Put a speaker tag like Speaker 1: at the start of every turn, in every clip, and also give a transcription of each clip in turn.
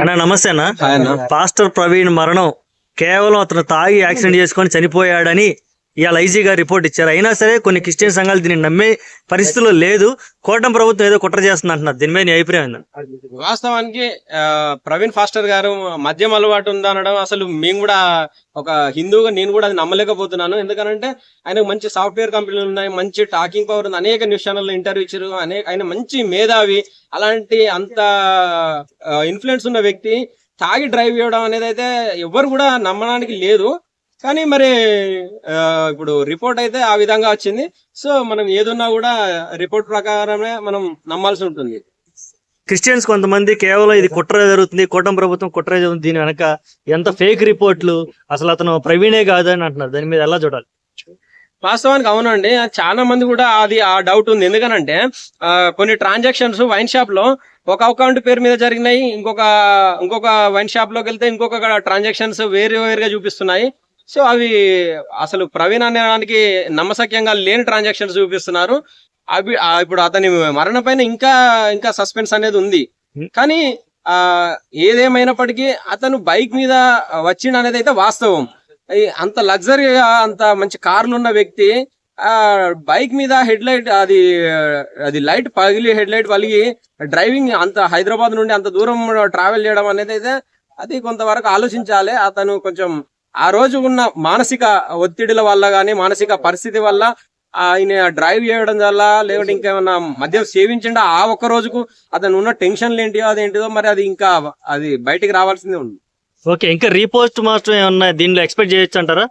Speaker 1: అన్న నమస్తే అన్న. పాస్టర్ ప్రవీణ్ మరణం కేవలం అతను తాగి యాక్సిడెంట్ చేసుకొని చనిపోయాడని ఇవాళ ఈజీగా రిపోర్ట్ ఇచ్చారు. అయినా సరే కొన్ని క్రిస్టియన్ సంఘాలు దీన్ని నమ్మే పరిస్థితుల్లో లేదు. కోటం ప్రభుత్వం ఏదో కుట్ర చేస్తుంది అంటున్నారు. దీని మీద నీ అభిప్రాయం
Speaker 2: వాస్తవానికి ప్రవీణ్ ఫాస్టర్ గారు మద్యం అలవాటు ఉందనడం అసలు మేము కూడా ఒక హిందువుగా నేను కూడా అది నమ్మలేకపోతున్నాను. ఎందుకనంటే ఆయనకు మంచి సాఫ్ట్వేర్ కంపెనీలు ఉన్నాయి మంచి టాకింగ్ పవర్ ఉంది అనేక న్యూస్ ఛానల్ ఇంటర్వ్యూ ఇచ్చారు. అనేక ఆయన మంచి మేధావి. అలాంటి అంత ఇన్ఫ్లుయెన్స్ ఉన్న వ్యక్తి తాగి డ్రైవ్ చేయడం అనేది అయితే ఎవరు కూడా నమ్మడానికి లేదు. కానీ మరి ఇప్పుడు రిపోర్ట్ అయితే ఆ విధంగా వచ్చింది. సో మనం ఏదున్నా కూడా రిపోర్ట్ ప్రకారమే మనం నమ్మాల్సి ఉంటుంది.
Speaker 1: క్రిస్టియన్స్ కొంతమంది కేవలం ఇది కుట్ర జరుగుతుంది కూటమి ప్రభుత్వం కుట్ర జరుగుతుంది దీని వెనక ఎంత ఫేక్ రిపోర్ట్లు అసలు అతను ప్రవీణే కాదని అంటున్నారు. దాని మీద ఎలా చూడాలి?
Speaker 2: వాస్తవానికి అవునండి. చాలా మంది కూడా అది ఆ డౌట్ ఉంది. ఎందుకనంటే కొన్ని ట్రాన్సాక్షన్స్ వైన్ షాప్లో ఒక అకౌంట్ పేరు మీద జరిగినాయి ఇంకొక ఇంకొక వైన్ షాప్లోకి వెళ్తే ఇంకొక ట్రాన్సాక్షన్స్ వేరే వేరుగా చూపిస్తున్నాయి. సో అవి అసలు ప్రవీణ్ అనడానికి నమ్మసక్యంగా లేని ట్రాన్సాక్షన్స్ చూపిస్తున్నారు. అవి ఇప్పుడు అతని మరణ పైన ఇంకా ఇంకా సస్పెన్స్ అనేది ఉంది. కానీ ఆ ఏదేమైనప్పటికీ అతను బైక్ మీద వచ్చిండు అనేది అయితే వాస్తవం. అంత లగ్జరీగా అంత మంచి కార్లు ఉన్న వ్యక్తి ఆ బైక్ మీద హెడ్ లైట్ అది అది లైట్ పగిలి హెడ్ లైట్ పలిగి డ్రైవింగ్ అంత హైదరాబాద్ నుండి అంత దూరం ట్రావెల్ చేయడం అనేది అయితే అది కొంతవరకు ఆలోచించాలి. అతను కొంచెం ఆ రోజు ఉన్న మానసిక ఒత్తిడిల వల్ల గానీ మానసిక పరిస్థితి వల్ల ఆయన డ్రైవ్ చేయడం వల్ల లేకుంటే ఇంకేమన్నా మద్యం సేవించండి? ఆ ఒక్క రోజుకు అతను ఉన్న టెన్షన్లు ఏంటిదో అదేంటిదో మరి అది ఇంకా అది బయటికి రావాల్సిందే ఉంది.
Speaker 1: ఓకే ఇంకా రీపోస్ట్ మాస్టర్ ఏమన్నా దీనిలో ఎక్స్పెక్ట్ చేయొచ్చు అంటారా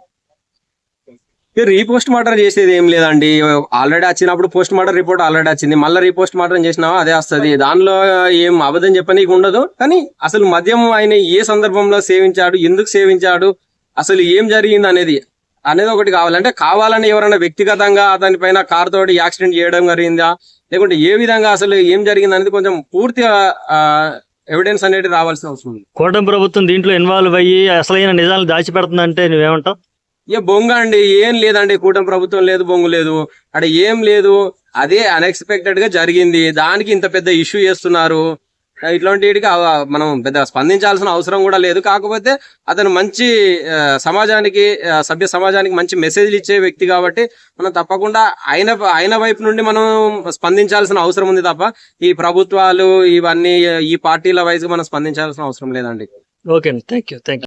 Speaker 2: రీపోస్ట్ మార్టం చేసేది ఏం లేదండి. ఆల్రెడీ వచ్చినప్పుడు పోస్ట్ మార్టం రిపోర్ట్ ఆల్రెడీ వచ్చింది. మళ్ళీ రీపోస్ట్ మార్టం చేసినావా? అదే వస్తది. దానిలో ఏం అబద్ధం చెప్పనీకి ఉండదు. కానీ అసలు మద్యం ఆయన ఏ సందర్భంలో సేవించాడు? ఎందుకు సేవించాడు? అసలు ఏం జరిగింది అనేది అనేది ఒకటి కావాలంటే కావాలని ఎవరైనా వ్యక్తిగతంగా అతని పైన కార్ తోటి యాక్సిడెంట్ చేయడం జరిగిందా? లేకుంటే ఏ విధంగా అసలు ఏం జరిగింది అనేది కొంచెం పూర్తిగా ఎవిడెన్స్ అనేది రావాల్సిన అవసరం ఉంది.
Speaker 1: కూటమి ప్రభుత్వం దీంట్లో ఇన్వాల్వ్ అయ్యి అసలైన నిజాలు దాచిపెడుతుందంటే నువ్వేమంటావు?
Speaker 2: ఏ బొంగ అండి ఏం లేదండి కూటమి ప్రభుత్వం లేదు బొంగు లేదు. అక్కడ ఏం లేదు అదే అన్ఎక్స్పెక్టెడ్గా జరిగింది. దానికి ఇంత పెద్ద ఇష్యూ చేస్తున్నారు. ఇట్లాంటి వీటికి మనం పెద్ద స్పందించాల్సిన అవసరం కూడా లేదు. కాకపోతే అతను మంచి సమాజానికి సభ్య సమాజానికి మంచి మెసేజ్లు ఇచ్చే వ్యక్తి కాబట్టి మనం తప్పకుండా ఆయన ఆయన వైపు నుండి మనం స్పందించాల్సిన అవసరం ఉంది తప్ప ఈ ప్రభుత్వాలు ఇవన్నీ ఈ పార్టీల వైజ్ మనం స్పందించాల్సిన అవసరం లేదండి.
Speaker 1: Okay thank you thank you